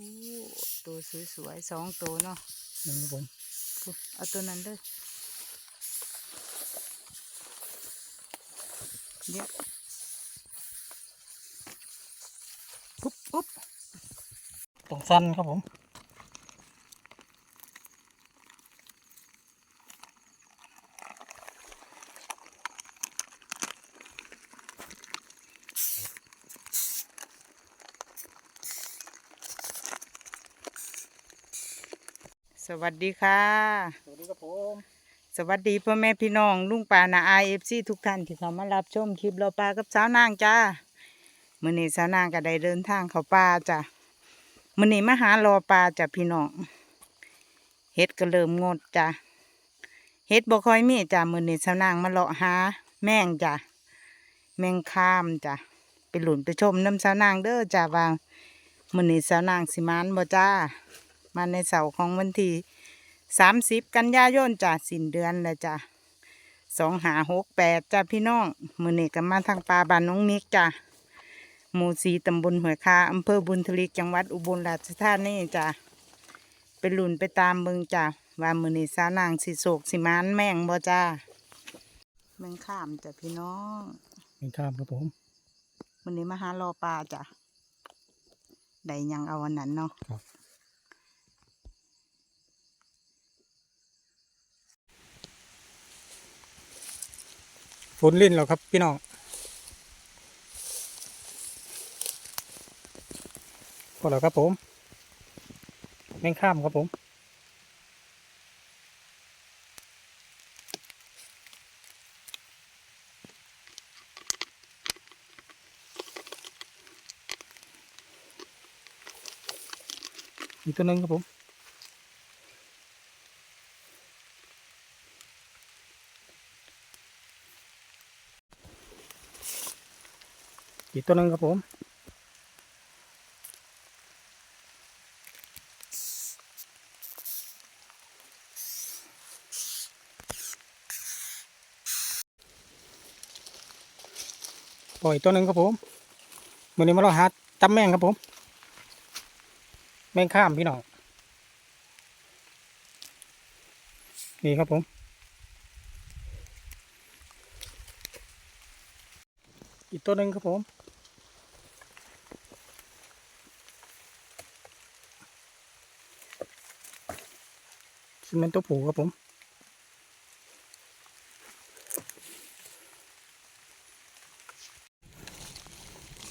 โอ้ตัวสวยๆสองตัวเนาะนั่นครับผมปุ๊บเอาตัวนั้นเลยเดี๋ยวปุ๊บปุ๊บต้องสั้นครับผม สวัสดีค่ะ สวัสดีครับผม สวัสดีพ่อแม่พี่น้องลุงป่านาไอเอฟซีทุกท่านที่เข้ามารับชมคลิปเราปลากับสาวนางจ้ามื้อนี้สาวนางก็ได้เดินทางเข้าป่าจ้ะมื้อนี้มาหารอปลาจ้ะพี่น้องเฮ็ดก็เริ่มงดจ้ะเฮ็ดบ่ค่อยมีจ้ะมื้อนี้สาวนางมาเลาะหา แมงจ้ะแมงคามจ้ะไปหลุนไปชมน้ำสาวนางเด้อจ้ะว่ามื้อนี้สาวนางสิมานบ่จ้า มาในเสาร์ของวันที่สามสิบกันยายนจ้ะสิ้นเดือนแล้วจ้ะสองหาหกแปดจ้ะพี่น้องมือนี้ก็มาทางปลาบ้านน้องนิกจ้ะหมู่สีตำบลห้วยคาอำเภอบุญทลิกจังหวัดอุบลราชธานีจ้ะไปหลุนไปตามเบิงจ้ะว่ามือนี้สานางสิโศกสิมานแม่งบ่จ้าแมงข้ามจ้ะพี่น้องเป็นข้ามครับผมมือนี้มาหารอปลาจ้ะได้หยังเอาวันนั้นเนาะ ครับ ฝนลินแล้วครับพี่น้องพอแล้วครับผมแมงข้ามครับผมอีกตัวนึงครับผม ตัวหนึงครับผม ปล่อยตัวหนึ่งครับผมวันนี้มาเราหาจับแมงครับผม แมงข้ามพี่น้องนี่ครับผมอีกตัวหนึ่งครับผม ซึ่งเป็นตัวผูครับผม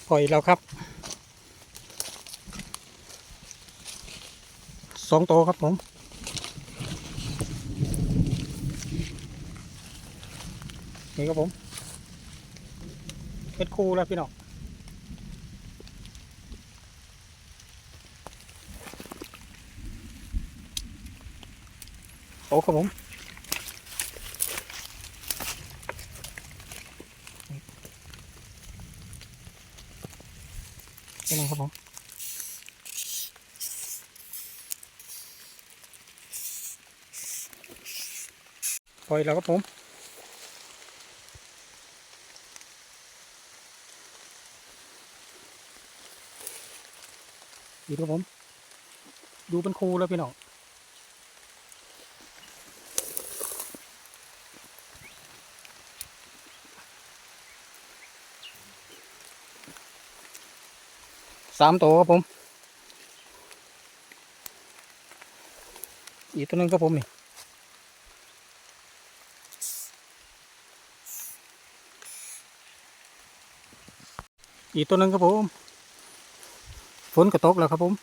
ปล่อยแล้วครับสองตัวครับผมนี่ครับผมเป็นคู่แล้วพี่น้อง โอ้ครับผมนี่นะครับผมปล่อยแล้วครับผมดูครับผม ดูเป็นครูแล้วพี่น้อง สามตัวครับผม อีกตัวนึงครับผมนี่อีกตัวนึงครับผม ฝนกระตกแล้วครับผม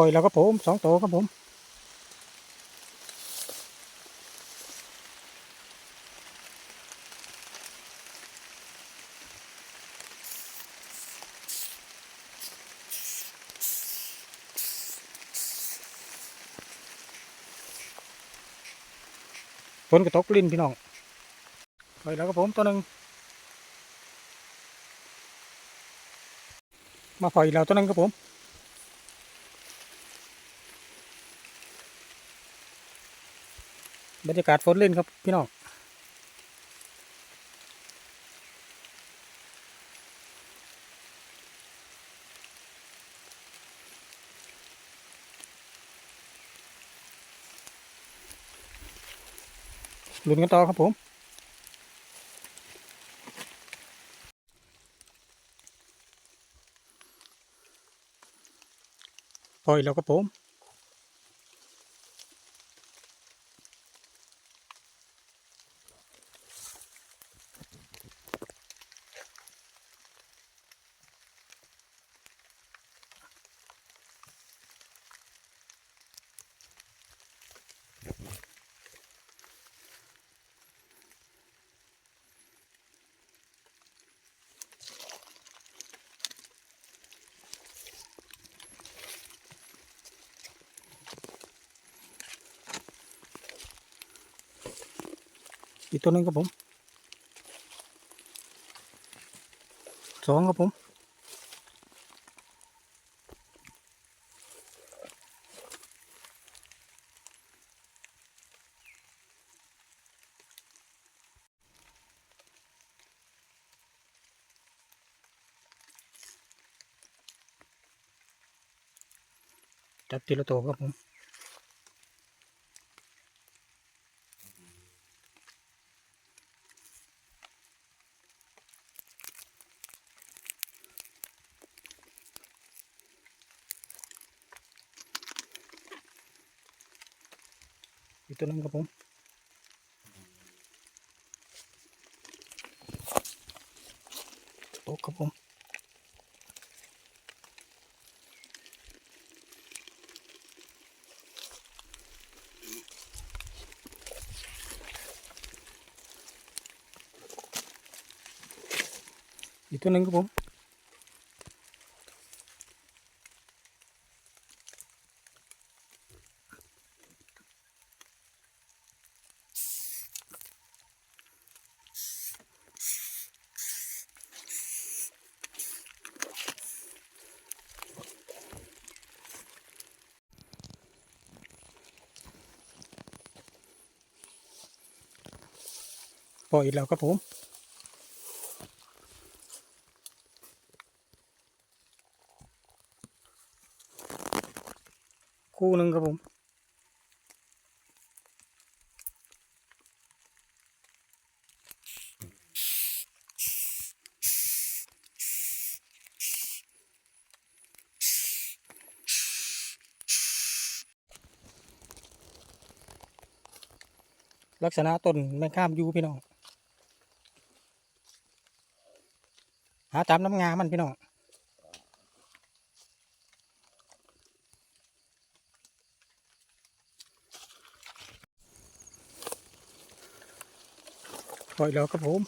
ปล่อยแล้วครัผมสองตัวครับผมฝนกระตกลิ้นพี่น้องปล่อยแล้วครัผมตัวหนึ่งมาปล่อยแล้วตัวหนึ่งครับผม บรรยากาศฝนเล่นครับพี่น้องลุ้นกันต่อครับผม ปล่อยแล้วครับผม อีกตัวนึงครับผมสองครับผมจับทีละตัวครับผม อีกตัวหนึงครับผมโต๊ะครับผมอีกตัวหนึงครับผม ปล่อยอีกแล้วครับผมคู่หนึ่งครับผมลักษณะต้นแมงข้ามยูพี่น้อง หาตามน้ำงามันพี่น้องปล่อยแล้วครับผม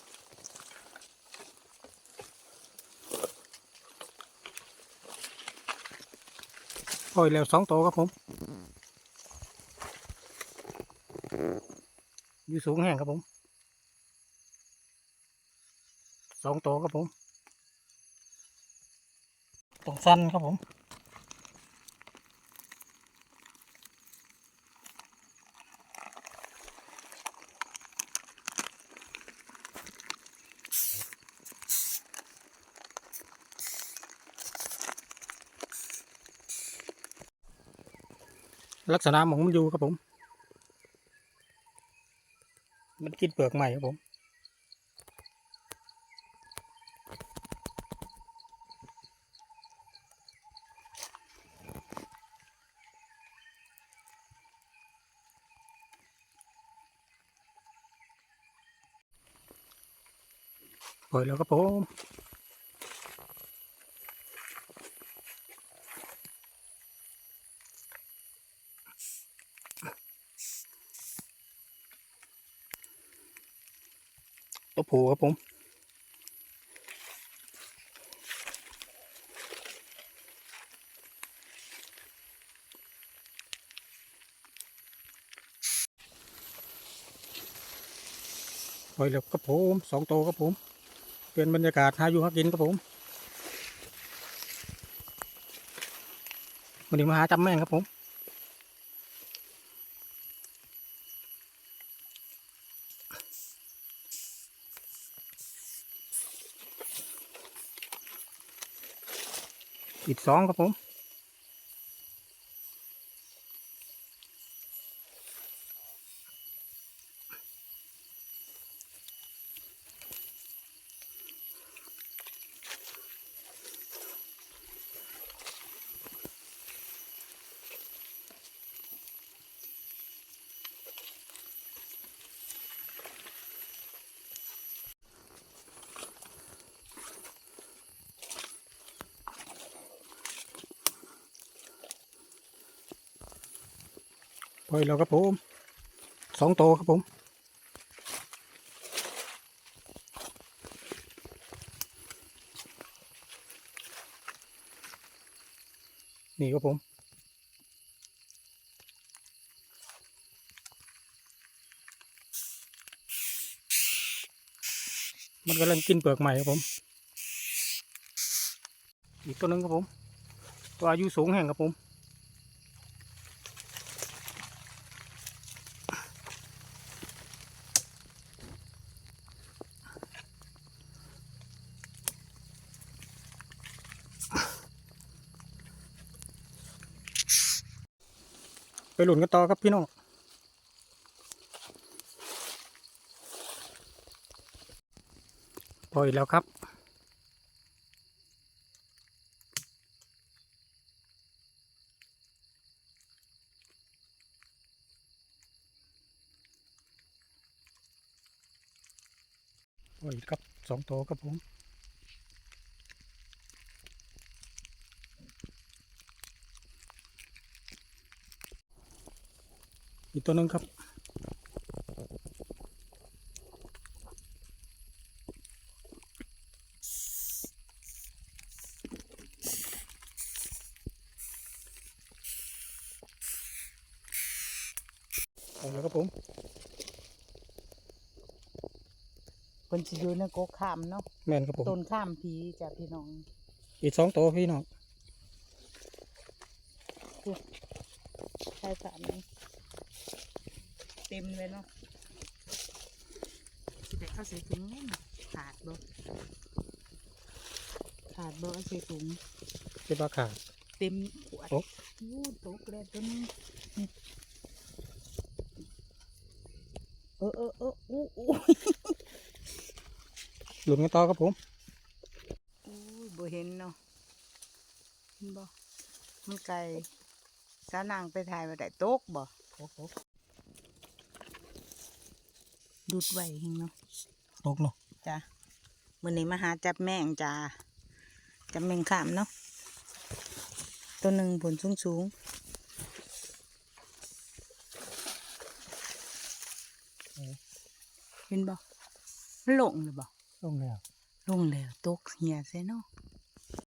ปล่อยแล้วสองตัวครับผมอยู่สูงแห้งครับผมสองตัวครับผม ต้องสั้นครับผมลักษณะของมันอยู่ครับผม มันกินเปลือกใหม่ครับผม ปล่อยแล้วครับผมตัวผูครับผมปล่อยแล้วครับผมสองตัวครับผม เป็นบรรยากาศหาอยู่หากินครับผมวันนี้มาหาจำแม่งครับผมอีกสองครับผม ปล่อยแล้วครับผมสองโตวครับผมนี่ครับผมมันกำลังกินเปลือกใหม่ครับผม อีกตัวหนึงครับผม ตัวอายุสูงแห่งครับผม หลุนกันต่อครับพี่น้องปล่อยแล้วครับ ปล่อยครับสองตัวครับผม อีกตัวหนึงครับเอาแล้วครับผมเพิ่นสิอยู่ในกกข้ามเนาะแม่นครับผมต้นข้ามผีจ้ะพี่น้องอีกสองตัวพี่น้องใช่สามนี้ เต็มเลยเนาะแต่เข้าใส่ถุงแน่นขาดบ่ขาดบ่เอาใส่ถุงเป็นปลาขาด เต็มขวดโอ๊ะยูตกแล้วตัวนี้นี่เออเออเอออู้อู้หลุนกันต่อครับผมอู้ยบ่เห็นเนาะเห็นบ่มันไกลสาวนางไปถ่ายมาได้ตกบ่ ดูดไว้เห็นเนาะตกเนาะจ้ะมื้อนี้มาหาจับแมงจ้าจับแมงขามเนาะตัวหนึ่งผลสูงสูงๆเห็นบ่มันลงหรือบ่ลงแล้วลงแล้วตกเหี่ยใส่เนาะ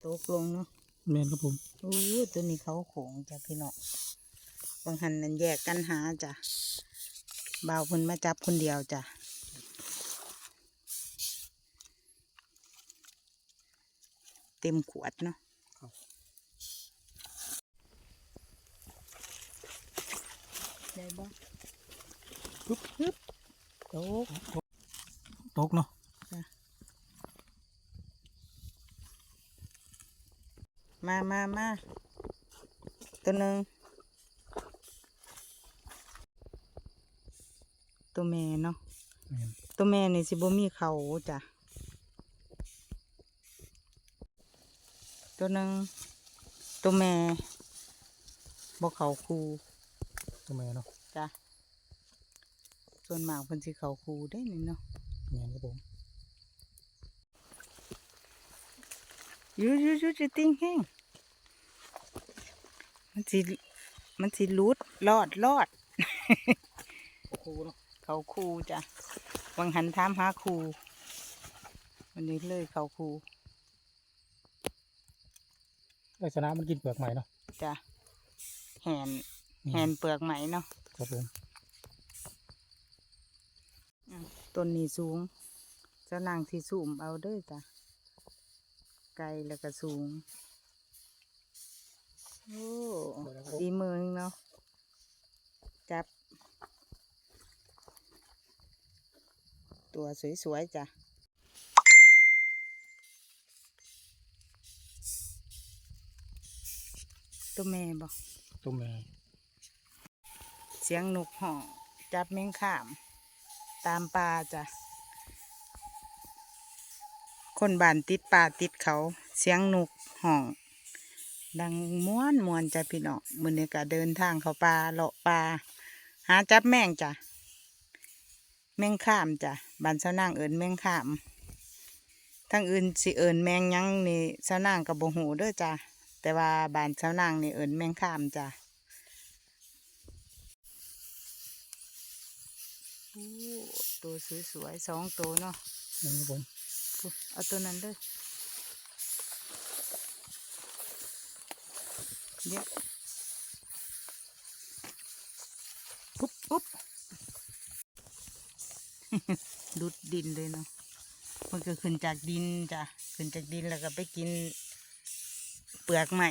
ตกลงเนาะแม่นครับผมโอ้ยตัวนี้เขาโขงจ้ะพี่น้องบางหันนั้นแยกกันหาจ้ะ บ่าวเพิ่นมาจับคนเดียวจ้ะเต็มขวดเนาะได้บ่ปึ๊บปึ๊บโตกตกเนาะมามามาตัวหนึ่ง ตัวแม่เนาะแม่นตัวแม่นี่สิบ่มีเขาจ้ะตัวหนึ่งตัวแม่บ่เขาคูตัวแม่เนาะจ้ะส่วนมากเพิ่นสิเขาคูได้นี่เนาะแม่นครับผมอยูอยูอยูจะติ้งแห้งมันสิมันสิหลุดรอดรอดครูเนาะ เขาคูจ้ะวังหันถามหาคูวันนี้เลยเขาคูลักษณะมันกินเปลือกใหม่เนาะจ้ะแหนอืมแหนเปลือกไหมเนาะครับผมตต้นนี้สูงเจ้านางที่สูมเอาเด้อจ้ะไกลแล้วก็สูงโอ้ดีมือนึงเนาะจับ ตัวสวยๆจ้ะตัวแม่บอกตัวแม่ เสียงนกห่องจับแมงข่าม ตามป่าจ้ะ คนบ้านติดป่าติดเขา เสียงนกห่อง ดังม้วนมวนๆจ้ะพี่น้องมื้อนี้ก็เดินทางเข้าป่าเลาะป่าหาจับแมงจ้ะ แมงข่ามจ้ะ บ้านเสาวนางเอิญแมงข่ามทั้งอื่นสิเอิญแมงหยังนี่เสาวนางกับบ่หูเด้อจ้ะแต่ว่าบ้านเสาวนางนี่เอิญแมงข่ามจ้ะโอ้ตัวสวยๆสองตัวเนาะนี่ครับผมปุ๊บเอาตัวนั้นเลยเดี๋ยวปุ๊บปุ๊บ ดุดดินเลยเนาะมันก็ขึ้นจากดินจ้ะขึ้นจากดินแล้วก็ไปกินเปลือกใหม่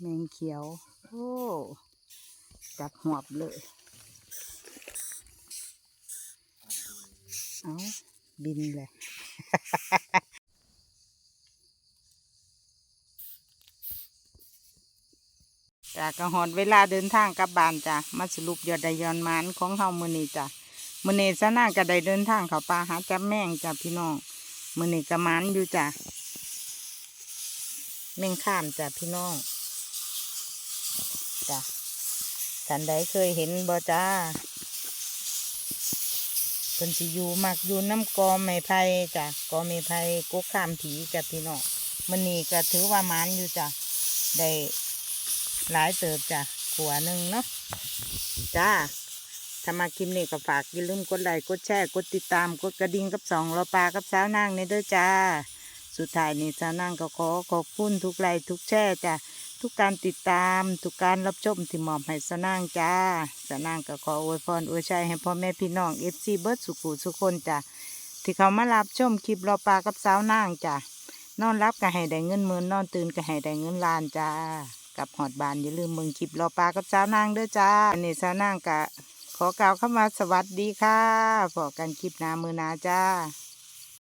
แมงเขียว โอ้จับหวบเลย เอาบินเลย จา กกระหอดเวลาเดินทางกลับบ้านจ้ะมาสรุปยอดไดยอนมานของเฮามือนี้จ้ะมือนี้ซะนางก็ได้เดินทางเขาป่าหาจับแมงจ้ะพี่น้องมือนี้ก็มันอยู่จ้ะแมงข้ามจ้ะพี่น้องจ้ะสันใดเคยเห็นบ่จ้าเพิ่นสิอยู่มักอยู่น้ำกอไม้ไผ่จ้ะกอไม้ไผ่กุกข้ามผีจ้ะพี่น้องมันนี่ก็ถือว่ามันอยู่จ้ะได้ หลายเติบจ้ะขัวหนึ่งเนาะจ้าถ้ามาคลิปนี้ก็ฝากอย่าลืมกดไลค์กดแชร์กดติดตามกดกระดิ่งกับสองเราปลากับสาวนางในเด้อจ้า สุดท้ายนี้สาวนางก็ขอขอบคุณทุกไลค์ทุกแชร์จ้ะทุกการติดตามทุกการรับชมที่มอบให้สาวนางจ้าสาวนางก็ขออวยพรอวยชัยให้พ่อแม่พี่น้องเอฟซีเบิร์ดสุขุสุขคนจ้ะที่เขามารับชมคลิปเราปลากับสาวนางจ้ะนอนรับก็ให้ได้เงินหมื่นนอนตื่นก็ให้ได้เงินล้านจ้า กับหอดบานอย่าลืมเมืองคลิปเราปลากับสาวนางเด้อจ้าอันนี้สาวนางกะ ขอกล่าวเข้ามาสวัสดีค่ะพอกันคลิปหนามือนาจ้า